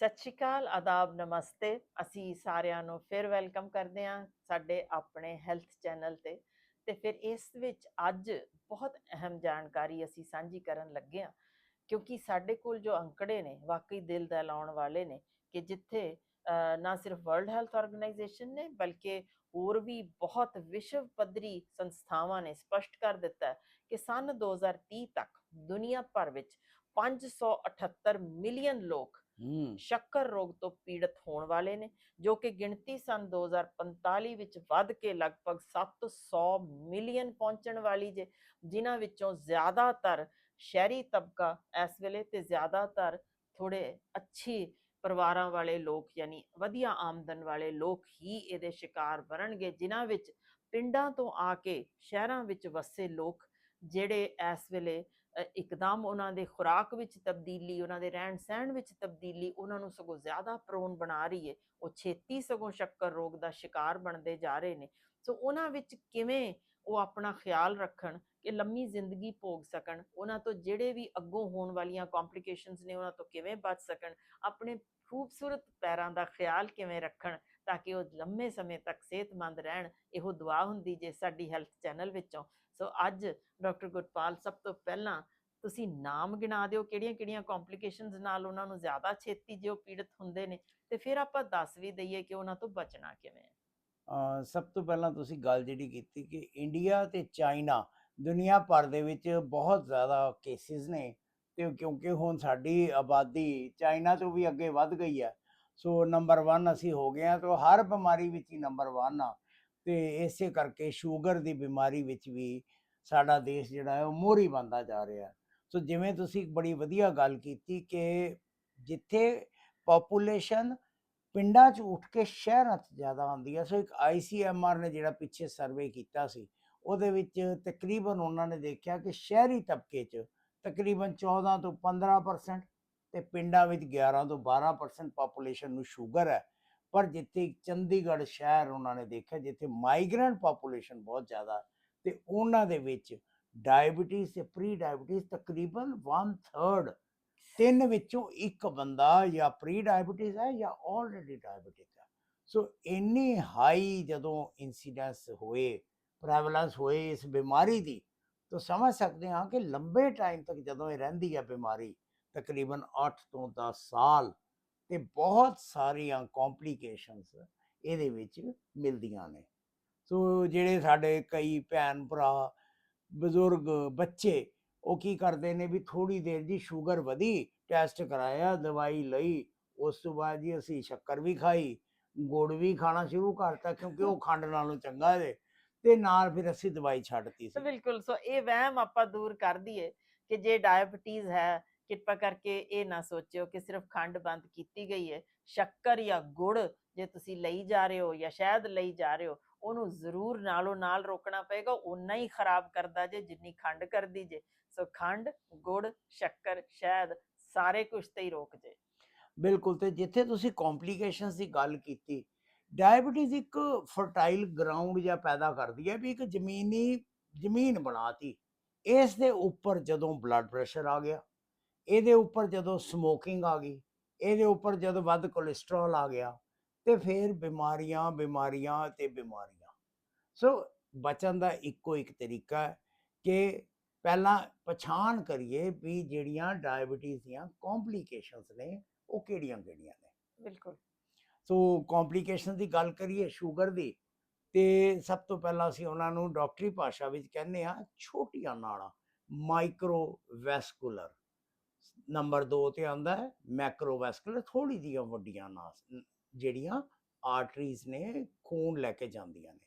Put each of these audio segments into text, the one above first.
ਸਤਿ ਸ਼੍ਰੀ ਅਕਾਲ, ਆਦਾਬ, ਨਮਸਤੇ। ਅਸੀਂ ਸਾਰਿਆਂ ਨੂੰ ਫਿਰ ਵੈਲਕਮ ਕਰਦੇ ਹਾਂ ਸਾਡੇ ਆਪਣੇ ਹੈਲਥ ਚੈਨਲ ਤੇ। ਤੇ ਫਿਰ ਇਸ ਵਿੱਚ ਅੱਜ ਬਹੁਤ ਅਹਿਮ ਜਾਣਕਾਰੀ ਅਸੀਂ ਸਾਂਝੀ ਕਰਨ ਲੱਗੇ ਹਾਂ। ਕਿਉਂਕਿ ਸਾਡੇ ਕੋਲ ਜੋ ਅੰਕੜੇ ਨੇ, ਵਾਕਈ ਦਿਲ ਦਹਿਲਾਉਣ ਵਾਲੇ ਨੇ ਕਿ ਜਿੱਥੇ ਨਾ ਸਿਰਫ ਵਰਲਡ ਹੈਲਥ ਆਰਗੇਨਾਈਜੇਸ਼ਨ ਨੇ ਬਲਕਿ ਹੋਰ ਵੀ ਬਹੁਤ ਵਿਸ਼ਵ ਪੱਧਰੀ ਸੰਸਥਾਵਾਂ ਨੇ ਸਪਸ਼ਟ ਕਰ ਦਿੱਤਾ ਹੈ ਕਿ ਸਨ 2030 ਤੱਕ ਦੁਨੀਆ ਭਰ ਵਿੱਚ 578 ਮਿਲੀਅਨ ਲੋਕ ਸ਼ੱਕਰ ਰੋਗ ਤੋਂ ਪੀੜਤ ਹੋਣ ਵਾਲੇ ਨੇ, ਜੋ ਕਿ ਗਿਣਤੀ ਸਨ 2045 ਵਿੱਚ ਵੱਧ ਕੇ ਲਗਭਗ 700 ਮਿਲੀਅਨ ਪਹੁੰਚਣ ਵਾਲੀ ਜੇ, ਜਿਨ੍ਹਾਂ ਵਿੱਚੋਂ ਜ਼ਿਆਦਾਤਰ ਸ਼ਹਿਰੀ ਤਬਕਾ ਇਸ ਵੇਲੇ ਤੇ ਜ਼ਿਆਦਾਤਰ ਥੋੜੇ ਅੱਛੀ ਪਰਿਵਾਰਾਂ ਵਾਲੇ ਲੋਕ ਯਾਨੀ ਵਧੀਆ ਆਮਦਨ ਵਾਲੇ ਲੋਕ ਹੀ ਇਹਦੇ ਸ਼ਿਕਾਰ ਬਣਨਗੇ ਜਿਨ੍ਹਾਂ ਵਿੱਚ ਪਿੰਡਾਂ ਤੋਂ ਆ ਕੇ ਸ਼ਹਿਰਾਂ ਵਿੱਚ ਵਸੇ ਲੋਕ ਜਿਹੜੇ ਇਸ ਵੇਲੇ ਇੱਕਦਮ ਉਹਨਾਂ ਦੇ ਖੁਰਾਕ ਵਿੱਚ ਤਬਦੀਲੀ, ਉਹਨਾਂ ਦੇ ਰਹਿਣ ਸਹਿਣ ਵਿੱਚ ਤਬਦੀਲੀ, ਉਹਨਾਂ ਨੂੰ ਸਗੋਂ ਜ਼ਿਆਦਾ ਪ੍ਰੋਨ ਬਣਾ ਰਹੀ ਹੈ ਉਹ ਛੇਤੀ ਸਗੋਂ ਸ਼ੱਕਰ ਰੋਗ ਦਾ ਸ਼ਿਕਾਰ ਬਣਦੇ ਜਾ ਰਹੇ ਨੇ। ਸੋ ਉਹਨਾਂ ਵਿੱਚ ਕਿਵੇਂ ਉਹ ਆਪਣਾ ਖਿਆਲ ਰੱਖਣ ਕਿ ਲੰਮੀ ਜ਼ਿੰਦਗੀ ਭੋਗ ਸਕਣ, ਉਹਨਾਂ ਤੋਂ ਜਿਹੜੇ ਵੀ ਅੱਗੋਂ ਹੋਣ ਵਾਲੀਆਂ ਕੰਪਲਿਕੇਸ਼ਨਸ ਨੇ, ਉਹਨਾਂ ਤੋਂ ਕਿਵੇਂ ਬਚ ਸਕਣ, ਆਪਣੇ ਖੂਬਸੂਰਤ ਪੈਰਾਂ ਦਾ ਖਿਆਲ ਕਿਵੇਂ ਰੱਖਣ ਤਾਂ ਕਿ ਉਹ ਲੰਮੇ ਸਮੇਂ ਤੱਕ ਸਿਹਤਮੰਦ ਰਹਿਣ, ਇਹੋ ਦੁਆ ਹੁੰਦੀ ਜੇ ਸਾਡੀ ਹੈਲਥ ਚੈਨਲ ਵਿੱਚੋਂ। ਸੋ ਅੱਜ ਡਾਕਟਰ ਗੁਰਪਾਲ, ਸਭ ਤੋਂ ਪਹਿਲਾਂ ਤੁਸੀਂ ਨਾਮ ਗਿਣਾ ਦਿਓ, ਕਿਹੜੀਆਂ-ਕਿਹੜੀਆਂ ਕੰਪਲਿਕੇਸ਼ਨਸ ਨਾਲ ਉਹਨਾਂ ਨੂੰ ਜ਼ਿਆਦਾ ਛੇਤੀ ਜੋ ਪੀੜਤ ਹੁੰਦੇ ਨੇ ਤੇ ਫਿਰ ਆਪਾਂ ਦੱਸ ਵੀ ਦਈਏ ਕਿ ਉਹਨਾਂ ਤੋਂ ਬਚਣਾ ਕਿਵੇਂ ਹੈ। ਸਭ ਤੋਂ ਪਹਿਲਾਂ ਤੁਸੀਂ ਗੱਲ ਜਿਹੜੀ ਕੀਤੀ ਕਿ ਇੰਡੀਆ ਤੇ ਚਾਈਨਾ ਦੁਨੀਆ ਭਰ ਦੇ ਵਿੱਚ ਬਹੁਤ ਜ਼ਿਆਦਾ ਕੇਸਿਸ ਨੇ ਤੇ ਕਿਉਂਕਿ ਹੁਣ ਸਾਡੀ ਆਬਾਦੀ ਚਾਈਨਾ ਤੋਂ ਵੀ ਅੱਗੇ ਵੱਧ ਗਈ ਹੈ। ਸੋ ਨੰਬਰ 1 ਅਸੀਂ ਹੋ ਗਏ ਹਾਂ ਤਾਂ ਹਰ ਬਿਮਾਰੀ ਵਿੱਚ ਹੀ ਨੰਬਰ 1 ਆ। ਤੇ ਇਸੇ ਕਰਕੇ ਸ਼ੂਗਰ ਦੀ ਬਿਮਾਰੀ ਵਿੱਚ ਵੀ ਸਾਡਾ ਦੇਸ਼ ਜਿਹੜਾ ਹੈ ਉਹ ਮੋਹਰੀ ਬਣਦਾ ਜਾ ਰਿਹਾ। ਸੋ ਜਿਵੇਂ ਤੁਸੀਂ ਬੜੀ ਵਧੀਆ ਗੱਲ ਕੀਤੀ ਕਿ ਜਿੱਥੇ ਪੋਪੂਲੇਸ਼ਨ ਪਿੰਡਾਂ 'ਚ ਉੱਠ ਕੇ ਸ਼ਹਿਰਾਂ 'ਚ ਜ਼ਿਆਦਾ ਆਉਂਦੀ ਹੈ ਸੋ ਇੱਕ ਆਈਸੀਐਮਆਰ ਨੇ ਜਿਹੜਾ ਪਿੱਛੇ ਸਰਵੇ ਕੀਤਾ ਸੀ, ਉਹਦੇ ਵਿੱਚ ਤਕਰੀਬਨ ਉਹਨਾਂ ਨੇ ਦੇਖਿਆ ਕਿ ਸ਼ਹਿਰੀ ਤਬਕੇ 'ਚ ਤਕਰੀਬਨ 14 ਤੋਂ 15% ਤੇ ਪਿੰਡਾਂ ਵਿੱਚ 11 ਤੋਂ 12% ਪਾਪੂਲੇਸ਼ਨ ਨੂੰ ਸ਼ੂਗਰ ਹੈ। ਪਰ ਜਿੱਥੇ ਚੰਡੀਗੜ੍ਹ ਸ਼ਹਿਰ ਉਹਨਾਂ ਨੇ ਦੇਖਿਆ, ਜਿੱਥੇ ਮਾਈਗ੍ਰੈਂਟ ਪਾਪੂਲੇਸ਼ਨ ਬਹੁਤ ਜ਼ਿਆਦਾ ਤੇ ਉਹਨਾਂ ਦੇ ਵਿੱਚ ਡਾਇਬੀਟੀਜ਼ ਤੇ ਪ੍ਰੀ ਡਾਇਬੀਟੀਜ਼ ਤਕਰੀਬਨ 1/3 ਤਿੰਨ ਵਿੱਚੋਂ ਇੱਕ ਬੰਦਾ ਜਾਂ ਪ੍ਰੀ ਡਾਇਬੀਟੀਜ਼ ਹੈ ਜਾਂ ਆਲਰੇਡੀ ਡਾਇਬੀਟਿਕ ਹੈ। ਸੋ ਇੰਨੀ ਹਾਈ ਜਦੋਂ ਇਨਸੀਡੈਂਸ ਹੋਏ ਪ੍ਰੈਵਲੈਂਸ ਹੋਏ ਇਸ ਬਿਮਾਰੀ ਦੀ, ਤਾਂ ਸਮਝ ਸਕਦੇ ਹਾਂ ਕਿ ਲੰਬੇ ਟਾਈਮ ਤੱਕ ਜਦੋਂ ਇਹ ਰਹਿੰਦੀ ਹੈ ਬਿਮਾਰੀ, ਤਕਰੀਬਨ 8 ਤੋਂ 10 ਸਾਲ ਤੇ ਬਹੁਤ ਸਾਰੀਆਂ ਕੰਪਲਿਕੇਸ਼ਨਸ ਇਹਦੇ ਵਿੱਚ ਮਿਲਦੀਆਂ ਨੇ। ਸੋ ਜਿਹੜੇ ਸਾਡੇ ਕਈ ਭੈਣ ਭਰਾ, ਬਜ਼ੁਰਗ ਬੱਚੇ, ਉਹ ਕੀ ਕਰਦੇ ਨੇ ਵੀ ਥੋੜੀ ਦੇਰ ਜੀ ਸ਼ੂਗਰ ਵਧੀ ਟੈਸਟ ਕਰਾਇਆ, ਦਵਾਈ ਲਈ, ਉਸ ਤੋਂ ਬਾਅਦ ਜੀ ਅਸੀਂ ਸ਼ੱਕਰ ਵੀ ਖਾਈ, ਗੁੜ ਵੀ ਖਾਣਾ ਸ਼ੁਰੂ ਕਰਤਾ ਕਿਉਂਕਿ ਉਹ ਖੰਡ ਨਾਲੋਂ ਚੰਗਾ ਹੈ ਤੇ ਨਾਲ ਫਿਰ ਅਸੀਂ ਦਵਾਈ ਛੱਡਤੀ ਸੋ। ਸੀ ਬਿਲਕੁਲ, ਸੋ ਇਹ ਵਹਿਮ ਆਪਾਂ ਦੂਰ ਕਰ ਦਈਏ ਕਿ ਜੇ ਡਾਇਬਟੀਜ਼ ਹੈ ਕਿਰਪਾ ਕਰਕੇ ਇਹ ਨਾ ਸੋਚਿਓ ਕਿ ਸਿਰਫ ਖੰਡ ਬੰਦ ਕੀਤੀ ਗਈ ਹੈ, ਸ਼ੱਕਰ ਜਾਂ ਗੁੜ ਜੇ ਤੁਸੀਂ ਲਈ ਜਾ ਰਹੇ ਹੋ ਜਾਂ ਸ਼ਹਿਦ ਲਈ ਜਾ ਰਹੇ ਹੋ, ਉਹਨੂੰ ਜ਼ਰੂਰ ਨਾਲੋਂ ਨਾਲ ਰੋਕਣਾ ਪਏਗਾ ਉਨਾ ਹੀ ਖਰਾਬ ਕਰਦਾ ਜੇ ਜਿੰਨੀ ਖੰਡ ਕਰਦੀ ਜੇ। ਸੋ ਖੰਡ, ਗੁੜ, ਸ਼ੱਕਰ ਸ਼ਹਿਦ ਸਾਰੇ ਕੁਝ ਤੇ ਹੀ ਰੋਕ ਜੇ। ਬਿਲਕੁਲ, ਤੇ ਜਿੱਥੇ ਤੁਸੀਂ ਕੰਪਲਿਕੇਸ਼ਨਸ ਦੀ ਗੱਲ ਕੀਤੀ ਡਾਇਬੀਟੀਜ਼ ਇੱਕ ਫਰਟਾਈਲ ਗਰਾਊਂਡ ਜਾਂ ਪੈਦਾ ਕਰਦੀ ਹੈ ਵੀ ਇੱਕ ਜ਼ਮੀਨੀ ਜ਼ਮੀਨ ਬਣਾਤੀ। ਇਸ ਦੇ ਉੱਪਰ ਜਦੋਂ ਬਲੱਡ ਪ੍ਰੈਸ਼ਰ ਆ ਗਿਆ ਇਹਦੇ ਉੱਪਰ ਜਦੋਂ ਸਮੋਕਿੰਗ ਆ ਗਈ ਇਹਦੇ ਉੱਪਰ ਜਦੋਂ ਵੱਧ ਕੋਲੇਸਟ੍ਰੋਲ ਆ ਗਿਆ ਤੇ ਫਿਰ ਬਿਮਾਰੀਆਂ ਬਿਮਾਰੀਆਂ ਤੇ ਬਿਮਾਰੀਆਂ। ਸੋ ਬਚਣ ਦਾ ਇੱਕੋ ਇੱਕ ਤਰੀਕਾ ਹੈ ਕਿ ਪਹਿਲਾਂ ਪਛਾਣ ਕਰੀਏ ਵੀ ਜਿਹੜੀਆਂ ਡਾਇਬੀਟੀਜ਼ ਦੀਆਂ ਕੰਪਲਿਕੇਸ਼ਨਸ ਨੇ ਉਹ ਕਿਹੜੀਆਂ ਕਿਹੜੀਆਂ ਨੇ। ਬਿਲਕੁਲ। ਸੋ ਕੰਪਲਿਕੇਸ਼ਨ ਦੀ ਗੱਲ ਕਰੀਏ ਸ਼ੂਗਰ ਦੀ ਤੇ ਸਭ ਤੋਂ ਪਹਿਲਾਂ ਅਸੀਂ ਉਹਨਾਂ ਨੂੰ ਡਾਕਟਰੀ ਭਾਸ਼ਾ ਵਿੱਚ ਕਹਿੰਦੇ ਆ ਛੋਟੀਆਂ ਨਾੜਾਂ ਮਾਈਕਰੋਵੈਸਕੂਲਰ ਨੰਬਰ 2 ਤੇ ਆਉਂਦਾ ਹੈ ਮੈਕਰੋਵੈਸਕੂਲਰ ਥੋੜੀ ਜਿਹੀਆਂ ਵੱਡੀਆਂ ਨਾਸ ਜਿਹੜੀਆਂ ਆਰਟਰੀਜ਼ ਨੇ ਖੂਨ ਲੈ ਕੇ ਜਾਂਦੀਆਂ ਨੇ।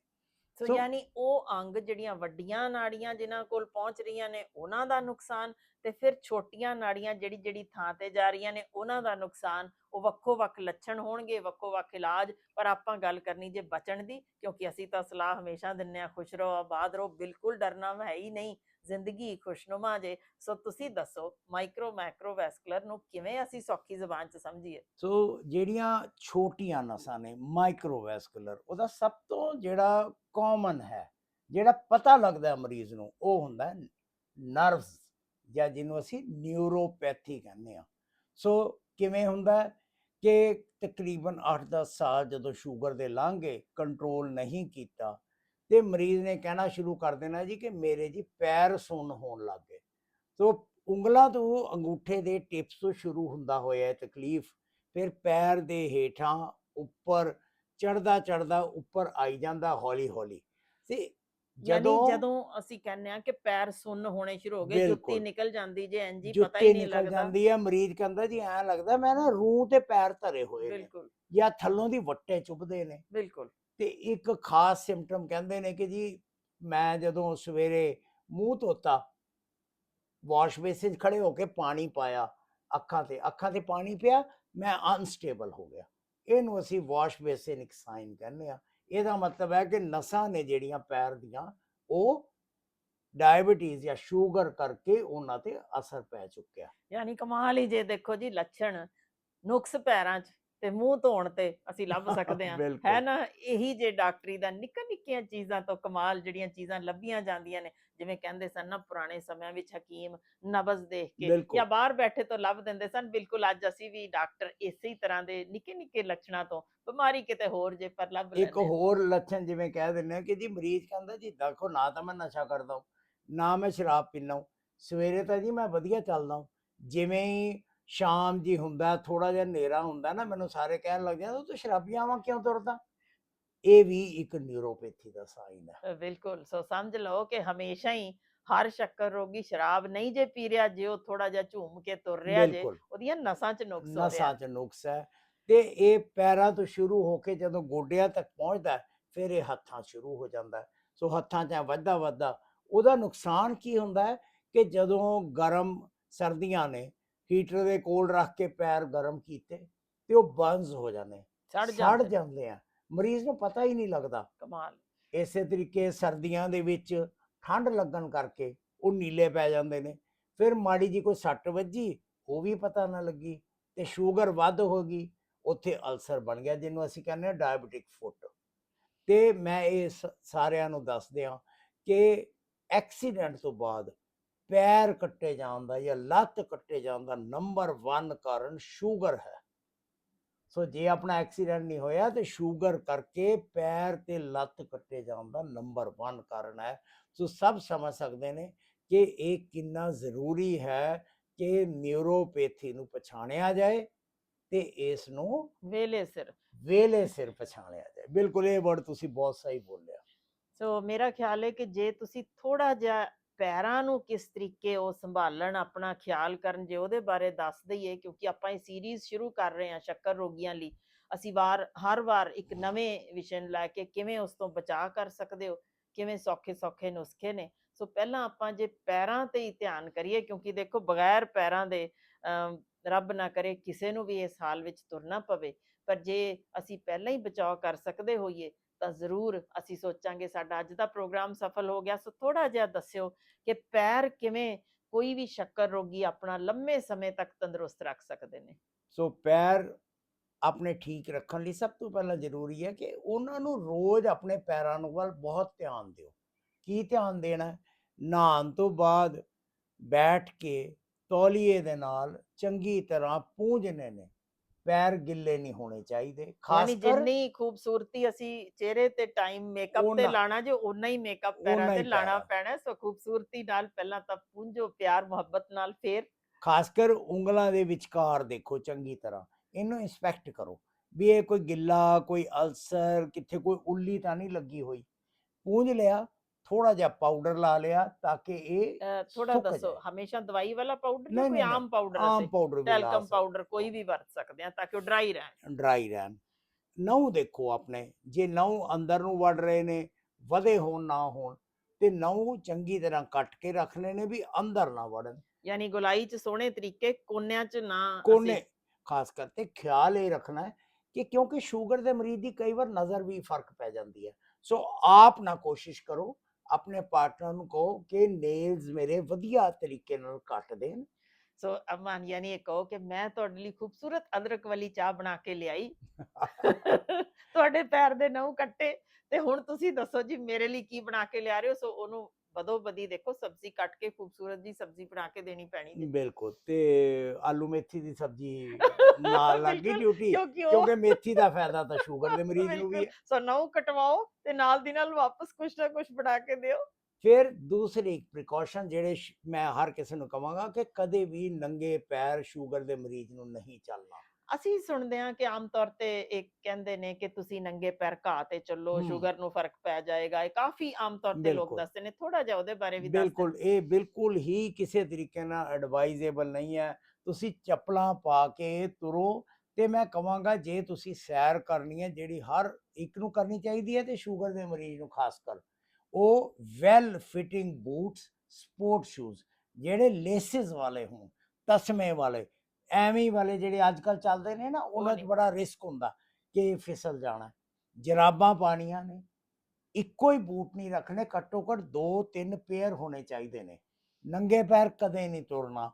ਸੋ ਸੋ- ਯਾਨੀ ਉਹ ਅੰਗ ਜਿਹੜੀਆਂ ਵੱਡੀਆਂ ਨਾੜੀਆਂ ਜਿਨ੍ਹਾਂ ਕੋਲ ਪਹੁੰਚ ਰਹੀਆਂ ਨੇ ਉਹਨਾਂ ਦਾ ਨੁਕਸਾਨ ਤੇ ਫਿਰ ਛੋਟੀਆਂ ਨਾੜੀਆਂ ਜਿਹੜੀ ਜਿਹੜੀ ਥਾਂ ਤੇ ਜਾ ਰਹੀਆਂ ਨੇ, ਉਹਨਾਂ ਦਾ ਨੁਕਸਾਨ, ਉਹ ਵੱਖੋ ਵੱਖ ਲੱਛਣ ਹੋਣਗੇ, ਵੱਖੋ ਵੱਖ ਇਲਾਜ, ਪਰ ਆਪਾਂ ਗੱਲ ਕਰਨੀ ਜੇ ਬਚਣ ਦੀ, ਕਿਉਂਕਿ ਅਸੀਂ ਤਾਂ ਸਲਾਹ ਹਮੇਸ਼ਾ ਦਿੰਨੇ ਆ ਖੁਸ਼ ਰਹੋ, ਆਬਾਦ ਰਹੋ, ਬਿਲਕੁਲ ਡਰਨਾ ਹੈ ਹੀ ਨਹੀਂ, ਜ਼ਿੰਦਗੀ ਖੁਸ਼ਨੁਮਾ ਜੇ। ਸੋ ਤੁਸੀਂ ਦੱਸੋ, ਮਾਈਕਰੋ ਮੈਕਰੋ ਨੂੰ ਕਿਵੇਂ ਅਸੀਂ ਸੌਖੀ ਜ਼ਬਾਨ ਚ ਸਮਝੀਏ? ਸੋ ਜਿਹੜੀਆਂ ਛੋਟੀਆਂ ਨਸਾਂ ਨੇ ਮਾਈਕਰੋਵੈਸਕੂਲਰ ਉਹਦਾ ਸਭ ਤੋਂ ਜਿਹੜਾ ਕਾਮਨ ਹੈ, ਜਿਹੜਾ ਪਤਾ ਲੱਗਦਾ ਮਰੀਜ਼ ਨੂੰ, ਉਹ ਹੁੰਦਾ ਨਰਵਸ। ਜਾਂ ਜਿਹਨੂੰ ਅਸੀਂ ਨਿਊਰੋਪੈਥੀ ਕਹਿੰਦੇ ਆ ਸੋ ਕਿਵੇਂ ਹੁੰਦਾ ਕਿ ਤਕਰੀਬਨ 8-10 ਸਾਲ ਜਦੋਂ ਸ਼ੂਗਰ ਦੇ ਲਾਂਘੇ ਕੰਟਰੋਲ ਨਹੀਂ ਕੀਤਾ, ਤੇ ਮਰੀਜ਼ ਨੇ ਕਹਿਣਾ ਸ਼ੁਰੂ ਕਰ ਦੇਣਾ ਜੀ ਕਿ ਮੇਰੇ ਜੀ ਪੈਰ ਸੁੰਨ ਹੋਣ ਲੱਗ ਗਏ। ਸੋ ਉਂਗਲਾਂ ਤੋਂ ਅੰਗੂਠੇ ਦੇ ਟਿਪਸ ਤੋਂ ਸ਼ੁਰੂ ਹੁੰਦਾ ਹੋਇਆ ਤਕਲੀਫ, ਫਿਰ ਪੈਰ ਦੇ ਹੇਠਾਂ ਉੱਪਰ ਚੜਦਾ ਚੜਦਾ ਉੱਪਰ ਆਈ ਜਾਂਦਾ ਹੌਲੀ ਹੌਲੀ ਤੇ ਯਾਨੀ ਜਦੋਂ ਜਦੋਂ ਅਸੀਂ ਕਹਿੰਦੇ ਆ ਕਿ ਪੈਰ ਸੁੰਨ ਹੋਣੇ ਸ਼ੁਰੂ ਹੋ ਗਏ ਜੁੱਤੀ। ਨਿਕਲ ਜਾਂਦੀ ਜੇ ਇੰਜੀ ਪਤਾ ਹੀ ਨਹੀਂ ਨਿਕਲ ਲੱਗਦਾ। ਜਾਂਦੀ ਹੈ ਮਰੀਜ਼ ਕਹਿੰਦਾ ਜੀ ਐਂ ਲੱਗਦਾ ਮੈਂ ਨਾ ਰੂਹ ਤੇ ਪੈਰ ਧਰੇ ਹੋਏ ਨੇ ਬਿਲਕੁਲ। ਜਾਂ ਥੱਲੋਂ ਦੀ ਵੱਟੇ ਚੁੱਭਦੇ ਨੇ। ਬਿਲਕੁਲ। ਤੇ ਇੱਕ ਖਾਸ ਸਿੰਪਟਮ ਕਹਿੰਦੇ ਨੇ ਕਿ ਜੀ ਮੈਂ ਜਦੋਂ ਸਵੇਰੇ ਮੂੰਹ ਧੋਤਾ ਵਾਸ਼ ਬੇਸਿਨ ਖੜੇ ਹੋ ਕੇ ਪਾਣੀ ਪਾਇਆ ਅੱਖਾਂ ਤੇ ਅੱਖਾਂ ਤੇ ਪਾਣੀ ਪਿਆ ਮੈਂ ਅਨਸਟੇਬਲ ਹੋ ਗਿਆ। ਇਹਨੂੰ ਅਸੀਂ ਵਾਸ਼ ਬੇਸਿਨ ਸਾਈਨ ਕਹਿੰਦੇ ਆ ਇਹਦਾ ਮਤਲਬ ਹੈ ਕਿ ਨਸਾਂ ਨੇ ਜਿਹੜੀਆਂ ਪੈਰ ਦੀਆਂ, ਉਹ ਡਾਇਬੀਟੀਜ਼ ਜਾਂ ਸ਼ੂਗਰ ਕਰਕੇ ਉਹਨਾਂ ਤੇ ਅਸਰ ਪੈ ਚੁੱਕਿਆ। ਯਾਨੀ ਕਮਾਲ ਹੀ ਜੇ ਦੇਖੋ ਜੀ, ਲੱਛਣ, ਨੁਕਸ ਪੈਰਾਂ 'ਚ। ਤੇ ਮੂੰਹ ਧੋਣ ਤੇ ਅਸੀਂ ਲੱਭ ਸਕਦੇ ਹਾਂ ਹੈ। ਨਾ ਇਹੀ ਜੇ ਡਾਕਟਰੀ ਦਾ ਨਿੱਕਾ ਨਿੱਕੀਆਂ ਚੀਜ਼ਾਂ ਤੋਂ ਕਮਾਲ ਜਿਹੜੀਆਂ ਚੀਜ਼ਾਂ ਲੱਭੀਆਂ ਜਾਂਦੀਆਂ ਨੇ ਜਿਵੇਂ ਕਹਿੰਦੇ ਸਨ ਨਾ ਪੁਰਾਣੇ ਸਮਿਆਂ ਵਿੱਚ ਹਕੀਮ ਨਬਜ਼ ਦੇਖ ਕੇ। ਜਾਂ ਬਾਹਰ ਬੈਠੇ ਤੋਂ ਲੱਭ ਦਿੰਦੇ ਸਨ ਬਿਲਕੁਲ ਅੱਜ ਅਸੀਂ ਵੀ ਡਾਕਟਰ ਇਸੇ ਹੀ ਤਰ੍ਹਾਂ ਦੇ ਨਿੱਕੇ ਨਿੱਕੇ ਲੱਛਣਾਂ ਤੋਂ ਬਿਮਾਰੀ ਕਿਤੇ ਹੋਰ ਜੇ ਪਰ ਲੱਭ ਲੈਂਦੇ ਇੱਕ। ਹੋਰ ਲੱਛਣ ਜਿਵੇਂ ਕਹਿ ਦਿੰਦੇ ਕਿ ਜੀ ਮਰੀਜ਼ ਕਹਿੰਦਾ ਜੀ ਦੇਖੋ ਨਾ ਤਾਂ ਮੈਂ ਨਸ਼ਾ ਕਰਦਾ ਹਾਂ ਨਾ ਮੈਂ ਸ਼ਰਾਬ ਪੀਂਦਾ ਹਾਂ ਸਵੇਰੇ ਤਾਂ ਜੀ ਮੈਂ ਵਧੀਆ ਚੱਲਦਾ ਹਾਂ ਜਿਵੇਂ ਹੀ ਸ਼ਾਮ ਜੀ ਹੁੰਦਾ ਥੋੜਾ ਜਿਹਾ ਹਨੇਰਾ ਹੁੰਦਾ ਨਾ ਮੈਨੂੰ ਸਾਰੇ ਕਹਿਣ ਲੱਗ ਜਾਂਦੇ ਤੂੰ ਸ਼ਰਾਬੀਆਂ ਵਾਂ ਕਿਉਂ ਤੁਰਦਾ? ਇਹ ਵੀ ਇੱਕ ਨਿਊਰੋਪੈਥੀ ਦਾ ਸਾਈਨ ਹੈ। ਬਿਲਕੁਲ ਸੋ ਸਮਝ ਲਓ ਕਿ ਹਮੇਸ਼ਾ ਹੀ ਹਰ ਸ਼ੱਕਰ ਰੋਗੀ ਸ਼ਰਾਬ ਨਹੀਂ ਜੇ ਪੀ ਰਿਹਾ ਜੇ ਉਹ ਥੋੜਾ ਜਿਹਾ ਝੂਮ ਕੇ ਤੁਰ ਰਿਹਾ ਜੇ ਬਿਲਕੁਲ। ਉਹਦੀਆਂ ਨਸਾਂ 'ਚ ਨੁਕਸ ਹੋ ਰਿਹਾ। ਨਸਾਂ 'ਚ ਨੁਕਸ ਹੈ ਤੇ ਇਹ ਪੈਰਾਂ ਤੋਂ ਸ਼ੁਰੂ ਹੋ ਕੇ ਜਦੋਂ ਗੋਡਿਆਂ ਤੱਕ ਪਹੁੰਚਦਾ ਹੈ, ਫਿਰ ਇਹ ਹੱਥਾਂ ਸ਼ੁਰੂ ਹੋ ਜਾਂਦਾ ਹੈ। ਸੋ ਹੱਥਾਂ 'ਚ ਵੱਧਦਾ ਵੱਧਦਾ ਉਹਦਾ ਨੁਕਸਾਨ ਕੀ ਹੁੰਦਾ ਹੈ? ਕਿ ਜਦੋਂ ਗਰਮ ਸਰਦੀਆਂ ਨੇ ਹੀਟਰ ਦੇ ਕੋਲ ਰੱਖ ਕੇ ਪੈਰ ਗਰਮ ਕੀਤੇ ਤੇ ਉਹ ਬੰਜ਼ ਹੋ ਜਾਂਦੇ ਸੜ ਸੜ ਜਾਂਦੇ ਆ। ਮਰੀਜ਼ ਨੂੰ ਪਤਾ ਹੀ ਨਹੀਂ ਲੱਗਦਾ। ਕਮਾਲ। ਇਸੇ ਤਰੀਕੇ ਸਰਦੀਆਂ ਦੇ ਵਿੱਚ ਠੰਡ ਲੱਗਣ ਕਰਕੇ ਉਹ ਨੀਲੇ ਪੈ ਜਾਂਦੇ ਨੇ। ਫਿਰ ਮਾੜੀ ਜੀ ਕੋਈ ਸੱਟ ਵੱਜੀ ਉਹ ਵੀ ਪਤਾ ਨਾ ਲੱਗੀ ਤੇ ਸ਼ੂਗਰ ਵੱਧ ਹੋ ਗਈ। ਉੱਥੇ ਅਲਸਰ ਬਣ ਗਿਆ ਜਿਹਨੂੰ ਅਸੀਂ ਕਹਿੰਦੇ ਹਾਂ ਡਾਇਬੀਟਿਕ ਫੁੱਟ। ਤੇ ਮੈਂ ਇਹ ਸਾਰਿਆਂ ਨੂੰ ਦੱਸ ਦਿਆਂ ਕਿ ਐਕਸੀਡੈਂਟ ਤੋਂ ਬਾਅਦ ਪੈਰ ਕੱਟੇ ਜਾਣ ਦਾ ਜਾਂ ਲੱਤ ਕੱਟੇ ਜਾਣ ਦਾ ਨੰਬਰ 1 ਕਾਰਨ ਸ਼ੂਗਰ ਹੈ। ਸੋ ਜੇ ਆਪਣਾ ਐਕਸੀਡੈਂਟ ਨਹੀਂ ਹੋਇਆ ਤੇ ਸ਼ੂਗਰ ਕਰਕੇ ਪੈਰ ਤੇ ਲੱਤ ਕੱਟੇ ਜਾਣ ਦਾ ਨੰਬਰ 1 ਕਾਰਨ ਹੈ। ਸੋ ਸਭ ਸਮਝ ਸਕਦੇ ਨੇ ਕਿ ਇਹ ਕਿੰਨਾ ਜ਼ਰੂਰੀ ਹੈ ਕਿ ਨਿਊਰੋਪੈਥੀ ਨੂੰ ਪਛਾਣਿਆ ਜਾਏ ਤੇ ਇਸ ਨੂੰ ਵੇਲੇ ਸਿਰ। ਵੇਲੇ ਸਿਰ ਪਛਾਣਿਆ ਜਾਏ। ਬਿਲਕੁਲ ਇਹ ਵਰਡ ਤੁਸੀਂ ਬਹੁਤ ਸਹੀ ਬੋਲਿਆ। ਸੋ ਮੇਰਾ ਖਿਆਲ ਹੈ ਕਿ ਜੇ ਤੁਸੀਂ ਥੋੜਾ ਜਿਹਾ ਪੈਰਾਂ ਨੂੰ ਕਿਸ ਤਰੀਕੇ ਉਹ ਸੰਭਾਲਣ ਆਪਣਾ ਖਿਆਲ ਕਰਨ ਜੇ ਉਹਦੇ ਬਾਰੇ ਦੱਸ ਦਈਏ ਕਿਉਂਕਿ ਆਪਾਂ ਇਹ ਸੀਰੀਜ਼ ਸ਼ੁਰੂ ਕਰ ਰਹੇ ਹਾਂ ਸ਼ੱਕਰ ਰੋਗੀਆਂ ਲਈ ਅਸੀਂ ਵਾਰ ਹਰ ਵਾਰ ਇੱਕ ਨਵੇਂ ਵਿਸ਼ੇ ਨੂੰ ਲੈ ਕੇ ਕਿਵੇਂ ਉਸ ਤੋਂ ਬਚਾਅ ਕਰ ਸਕਦੇ ਹੋ ਕਿਵੇਂ ਸੌਖੇ ਸੌਖੇ ਨੁਸਖੇ ਨੇ। ਸੋ ਪਹਿਲਾਂ ਆਪਾਂ ਜੇ ਪੈਰਾਂ ਤੇ ਹੀ ਧਿਆਨ ਕਰੀਏ ਕਿਉਂਕਿ ਦੇਖੋ ਬਗੈਰ ਪੈਰਾਂ ਦੇ ਅਮ, ਰੱਬ ਨਾ ਕਰੇ ਕਿਸੇ ਨੂੰ ਵੀ ਇਸ ਹਾਲ ਵਿੱਚ ਤੁਰਨਾ ਪਵੇ ਪਰ ਜੇ ਅਸੀਂ ਪਹਿਲਾਂ ਹੀ ਬਚਾਅ ਕਰ ਸਕਦੇ ਹੋਈਏ ਤਾਂ ਜ਼ਰੂਰ ਅਸੀਂ ਸੋਚਾਂਗੇ, ਸਾਡਾ ਅੱਜ ਦਾ ਪ੍ਰੋਗਰਾਮ ਸਫਲ ਹੋ ਗਿਆ। ਸੋ ਥੋੜਾ ਜਿਹਾ ਦੱਸਿਓ ਕਿ ਪੈਰ ਕਿਵੇਂ ਕੋਈ ਵੀ ਸ਼ੱਕਰ ਰੋਗੀ ਆਪਣਾ ਲੰਮੇ ਸਮੇਂ ਤੱਕ ਤੰਦਰੁਸਤ ਰੱਖ ਸਕਦੇ ਨੇ। ਸੋ ਪੈਰ ਆਪਣੇ ਠੀਕ ਰੱਖਣ ਲਈ ਸਭ ਤੋਂ ਪਹਿਲਾਂ ਜ਼ਰੂਰੀ ਹੈ ਕਿ ਉਹਨਾਂ ਨੂੰ ਰੋਜ਼ ਆਪਣੇ ਪੈਰਾਂ ਨੂੰ ਵੱਲ ਬਹੁਤ ਧਿਆਨ ਦਿਓ। ਕੀ ਧਿਆਨ ਦੇਣਾ ਨਹਾਉਣ ਤੋਂ ਬਾਅਦ ਬੈਠ ਕੇ ਤੌਲੀਏ ਦੇ ਨਾਲ ਚੰਗੀ ਤਰ੍ਹਾਂ ਪੂੰਝਣੇ ਨੇ। ਪੈਰ ਗਿੱਲੇ ਨਹੀਂ ਹੋਣੇ ਚਾਹੀਦੇ ਖਾਸ ਯਾਨੀ ਕਰ ਜਿੰਨੀ ਖੂਬਸੂਰਤੀ ਅਸੀਂ ਚਿਹਰੇ ਤੇ ਟਾਈਮ ਮੇਕਅਪ ਤੇ ਲਾਣਾ ਜੇ ਓਨਾ ਹੀ ਮੇਕਅਪ ਪੈਰਾਂ ਤੇ ਲਾਣਾ। ਪੈਣਾ ਹੈ। ਸੋ ਖੂਬਸੂਰਤੀ ਨਾਲ ਪਹਿਲਾਂ ਤਾਂ ਪੁੰਜੋ ਪਿਆਰ ਮੁਹੱਬਤ ਨਾਲ ਫੇਰ ਖਾਸ ਕਰ ਉਂਗਲਾਂ ਦੇ ਵਿਚਕਾਰ ਦੇਖੋ ਚੰਗੀ ਤਰ੍ਹਾਂ ਇਹਨੂੰ ਇੰਸਪੈਕਟ ਕਰੋ ਵੀ ਇਹ ਕੋਈ ਗਿੱਲਾ ਕੋਈ ਅਲਸਰ ਕਿੱਥੇ ਕੋਈ ਉੱਲੀ ਤਾਂ ਨਹੀਂ ਲੱਗੀ ਹੋਈ ਪੂੰਝ ਲਿਆ ਥੋੜਾ ਜਿਹਾ ਪਾਊਡਰ ਲਾ ਲਿਆ ਤਾਂ ਕਿ ਇਹ ਥੋੜਾ ਦੱਸੋ। ਹਮੇਸ਼ਾ ਦਵਾਈ ਵਾਲਾ ਪਾਊਡਰ ਨਹੀਂ, ਕੋਈ ਆਮ ਪਾਊਡਰ ਆਮ ਪਾਊਡਰ ਟੈਲਕਮ ਪਾਊਡਰ ਕੋਈ ਵੀ ਵਰਤ ਸਕਦੇ ਆ ਤਾਂ ਕਿ ਉਹ ਡਰਾਈ ਰਹਿਣ। ਡਰਾਈ ਰਹਿਣ। ਨਹੁੰ ਦੇਖੋ ਆਪਣੇ ਜੇ ਨਹੁੰ ਅੰਦਰ ਨੂੰ ਵੜ ਰਹੇ ਨੇ ਵਧੇ ਹੋਣ ਨਾ ਹੋਣ ਤੇ ਨਹੁੰ ਚੰਗੀ ਤਰ੍ਹਾਂ ਕੱਟ ਕੇ ਰੱਖ ਲੈਣੇ ਵੀ ਅੰਦਰ ਨਾ ਵੜਨ। ਯਾਨੀ ਗੁਲਾਈ ਚ ਸੋਹਣੇ ਤਰੀਕੇ ਕੋਨਿਆਂ ਚ ਨਾ ਕੋਨੇ ਖਾਸ ਕਰਕੇ ਖਿਆਲ ਇਹ ਰੱਖਣਾ ਹੈ ਕਿ ਕਿਉਂਕਿ ਸ਼ੂਗਰ ਦੇ ਮਰੀਜ਼ ਦੀ ਕਈ ਵਾਰ ਨਜ਼ਰ ਵੀ ਫ਼ਰਕ ਪੈ ਜਾਂਦੀ ਹੈ। ਸੋ ਆਪ ਨਾ ਕੋਸ਼ਿਸ਼ ਕਰੋ ਆਪਣੇ ਪਾਰਟਨਰ ਨੂੰ ਕਹੋ ਕਿ ਨੇਲਸ ਮੇਰੇ ਵਧੀਆ ਤਰੀਕੇ ਨਾਲ ਕੱਟ ਦੇਣ। ਸੋ ਅਮਨ ਯਾਨੀ ਇਹ ਕਹੋ ਕਿ ਮੈਂ ਤੁਹਾਡੇ ਲਈ ਖੂਬਸੂਰਤ ਅਦਰਕ ਵਾਲੀ ਚਾਹ ਬਣਾ ਕੇ ਲਿਆਈ। ਤੁਹਾਡੇ ਪੈਰ ਦੇ ਨਹੁੰ ਕੱਟੇ ਤੇ ਹੁਣ ਤੁਸੀਂ ਦੱਸੋ ਜੀ ਮੇਰੇ ਲਈ ਕੀ ਬਣਾ ਕੇ ਲਿਆ ਰਹੇ ਹੋ? ਸੋ ਉਹਨੂੰ ਬਦੋ ਬਦੀ ਦੇਖੋ ਸਬਜ਼ੀ ਕੱਟ ਕੇ ਖੂਬਸੂਰਤ ਜੀ ਸਬਜ਼ੀ ਬਣਾ ਕੇ ਦੇਣੀ ਪੈਣੀ ਜੀ। ਬਿਲਕੁਲ ਤੇ ਆਲੂ ਮੇਥੀ ਦੀ ਸਬਜ਼ੀ ਨਾਲ ਲੱਗ ਗਈ ਬਿਲਕੁਲ, ਡਿਊਟੀ ਕਿਉਂਕਿ ਉਹ ਕਿਉਂਕਿ ਮੇਥੀ ਦਾ ਫਾਇਦਾ ਤਾਂ ਸ਼ੂਗਰ ਦੇ ਮਰੀਜ਼ ਨੂੰ ਵੀ ਹੈ। ਸੋ ਨਹੁੰ ਕਟਵਾਓ ਤੇ ਨਾਲ ਦੀ ਨਾਲ ਵਾਪਸ ਕੁਛ ਨਾ ਕੁਛ ਬਣਾ ਕੇ ਦਿਓ। ਫਿਰ ਦੂਸਰੀ ਪ੍ਰੀਕਾਸ਼ਨ ਜਿਹੜੇ ਸ਼- ਮੈਂ ਹਰ ਕਿਸੇ ਨੂੰ ਕਹਾਂਗਾ ਕਿ ਕਦੇ ਵੀ ਨੰਗੇ ਪੈਰ ਸ਼ੂਗਰ ਦੇ ਮਰੀਜ਼ ਨੂੰ ਨਹੀਂ ਚੱਲਣਾ। ਅਸੀਂ ਸੁਣਦੇ ਹਾਂ ਕਿ ਆਮ ਤੌਰ ਤੇ ਇੱਕ ਕਹਿੰਦੇ ਨੇ ਕਿ ਤੁਸੀਂ ਨੰਗੇ ਪੈਰ ਘਾਹ ਤੇ ਚੱਲੋ। ਸ਼ੂਗਰ ਨੂੰ ਫ਼ਰਕ ਪੈ ਜਾਏਗਾ ਇਹ ਕਾਫੀ ਆਮ ਤੌਰ ਤੇ ਲੋਕ। ਦੱਸਦੇ ਨੇ ਥੋੜਾ ਜਿਹਾ ਉਹਦੇ ਬਾਰੇ ਵੀ। ਬਿਲਕੁਲ ਇਹ ਬਿਲਕੁਲ ਹੀ ਕਿਸੇ ਤਰੀਕੇ ਨਾਲ ਐਡਵਾਈਜ਼ੇਬਲ ਨਹੀਂ ਹੈ ਤੁਸੀਂ ਚੱਪਲਾਂ ਪਾ ਕੇ ਤੁਰੋ ਤੇ ਮੈਂ ਕਹਾਂਗਾ ਜੇ ਤੁਸੀਂ ਸੈਰ ਕਰਨੀ ਹੈ ਜਿਹੜੀ ਹਰ ਇੱਕ ਨੂੰ ਕਰਨੀ ਚਾਹੀਦੀ ਹੈ ਤੇ ਸ਼ੂਗਰ ਦੇ ਮਰੀਜ਼ ਨੂੰ ਖਾਸ ਕਰ ਉਹ well fitting boots sport shoes ਜਿਹੜੇ ਲੇਸਿਸ ਵਾਲੇ ਹੋਣ ਤਸਮੇ ਵਾਲੇ ਐਵੇਂ ਵਾਲੇ ਜਿਹੜੇ ਅੱਜ ਕੱਲ ਚੱਲਦੇ ਨੇ ਨਾ ਉਹਨਾਂ 'ਚ। ਬੜਾ ਰਿਸਕ ਹੁੰਦਾ ਕਿ ਫਿਸਲ ਜਾਣਾ। ਜਰਾਬਾਂ ਪਾਣੀਆਂ ਨੇ ਇੱਕੋ ਹੀ ਬੂਟ ਨਹੀਂ ਰੱਖਣੇ ਘੱਟੋ ਘੱਟ ਦੋ ਤਿੰਨ ਪੇਅਰ ਹੋਣੇ ਚਾਹੀਦੇ ਨੇ। ਨੰਗੇ ਪੈਰ ਕਦੇ ਨਹੀਂ ਤੁਰਨਾ।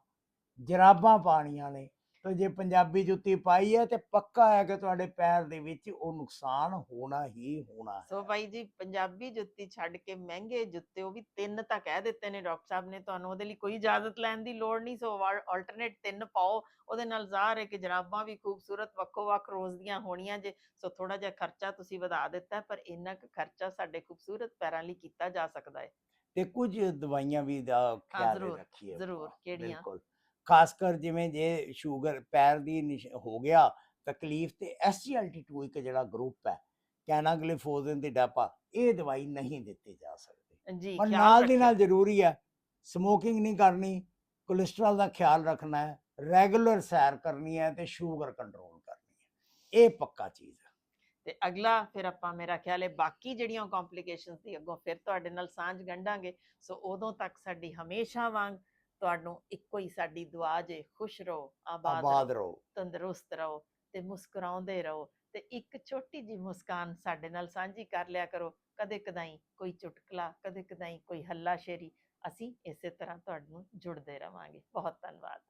ਜਰਾਬਾਂ ਪਾਣੀਆਂ ਨੇ ਤੇ ਜੇ ਪੰਜਾਬੀ ਜੁੱਤੀ ਪਾਈ ਹੈ ਤੇ ਪੱਕਾ ਹੈ ਕਿ ਤੁਹਾਡੇ ਪੈਰ ਦੇ ਵਿੱਚ ਉਹ ਨੁਕਸਾਨ ਹੋਣਾ ਹੀ ਹੋਣਾ ਹੈ। ਸੋ ਭਾਈ ਜੀ ਪੰਜਾਬੀ ਜੁੱਤੀ ਛੱਡ ਕੇ ਮਹਿੰਗੇ ਜੁੱਤੇ ਉਹ ਵੀ ਤਿੰਨ ਤਾਂ ਕਹਿ ਦਿੱਤੇ ਨੇ ਡਾਕਟਰ ਸਾਹਿਬ ਨੇ ਤੁਹਾਨੂੰ ਉਹਦੇ ਲਈ ਕੋਈ ਇਜਾਜ਼ਤ ਲੈਣ ਦੀ ਲੋੜ ਨਹੀਂ ਸੋ ਆਲਟਰਨੇਟ ਤਿੰਨ ਪਾਓ ਉਹਦੇ ਨਾਲ ਜ਼ਾਹਰ ਹੈ ਕਿ ਜਰਾਬਾਂ ਵੀ ਖੂਬਸੂਰਤ ਵੱਖੋ ਵੱਖ ਰੋਜ਼ ਦੀਆਂ ਹੋਣੀਆਂ ਜੇ ਸੋ ਥੋੜਾ ਜਿਹਾ ਖਰਚਾ ਤੁਸੀਂ ਵਧਾ ਦਿੱਤਾ ਪਰ ਇੰਨਾ ਕੁ ਖਰਚਾ ਸਾਡੇ ਖੂਬਸੂਰਤ ਪੈਰਾਂ ਲਈ ਕੀਤਾ ਜਾ ਸਕਦਾ ਹੈ। ਤੇ ਕੁਝ ਦਵਾਈਆਂ ਵੀ ਦਾ ਖਿਆਲ ਰੱਖੀਏ ਜ਼ਰੂਰ, ਕਿਹੜੀਆਂ? ਬਿਲਕੁਲ। ਖਾਸ ਕਰ ਜਿਵੇਂ ਜੇ ਸ਼ੂਗਰ ਪੈਰ ਦੀ ਹੋ ਗਿਆ ਤਕਲੀਫ ਤੇ SGLT2 ਇੱਕ ਜਿਹੜਾ ਗਰੁੱਪ ਹੈ ਕੈਨਾਗਲਿਫੋਜ਼ਨ ਤੇ ਡਾਪਾ ਇਹ ਦਵਾਈ ਨਹੀਂ ਦਿੱਤੀ ਜਾ ਸਕਦੀ। ਜੀ ਪਰ ਨਾਲ ਦੀ। ਨਾਲ ਜ਼ਰੂਰੀ ਹੈ ਸਮੋਕਿੰਗ ਨਹੀਂ ਕਰਨੀ ਕੋਲੇਸਟ੍ਰੋਲ ਦਾ ਖਿਆਲ ਰੱਖਣਾ ਹੈ ਰੈਗੂਲਰ ਸੈਰ ਕਰਨੀ ਹੈ ਤੇ ਸ਼ੂਗਰ ਕੰਟਰੋਲ ਕਰਨੀ ਹੈ। ਇਹ ਪੱਕਾ ਚੀਜ਼ ਹੈ। ਤੇ ਅਗਲਾ ਫਿਰ ਆਪਾਂ ਮੇਰਾ ਖਿਆਲ ਹੈ ਬਾਕੀ ਜਿਹੜੀਆਂ ਕੰਪਲਿਕੇਸ਼ਨਸ ਦੀ ਅੱਗੋਂ ਫਿਰ ਤੁਹਾਡੇ ਨਾਲ ਸਾਂਝ ਗੰਢਾਂਗੇ ਸੋ ਉਦੋਂ ਤੱਕ ਸਾਡੀ ਹਮੇਸ਼ਾ ਵਾਂਗ ਤੁਹਾਨੂੰ ਇੱਕੋ ਹੀ ਸਾਡੀ ਦੁਆ ਜੇ ਖੁਸ਼ ਰਹੋ ਆਬਾਦ ਰਹੋ ਤੰਦਰੁਸਤ ਰਹੋ ਤੇ ਮੁਸਕਰਾਉਂਦੇ ਰਹੋ ਤੇ ਇੱਕ ਛੋਟੀ ਜੀ ਮੁਸਕਾਨ ਸਾਡੇ ਨਾਲ ਸਾਂਝੀ ਕਰ ਲਿਆ ਕਰੋ। ਕਦੇ ਕਦਾਈ ਕੋਈ ਚੁਟਕਲਾ ਕਦੇ ਕਦਾਈ ਕੋਈ ਹੱਲਾ ਸ਼ੇਰੀ ਅਸੀਂ ਇਸੇ ਤਰ੍ਹਾਂ ਤੁਹਾਨੂੰ ਜੁੜਦੇ ਰਵਾਂਗੇ। ਬਹੁਤ ਧੰਨਵਾਦ।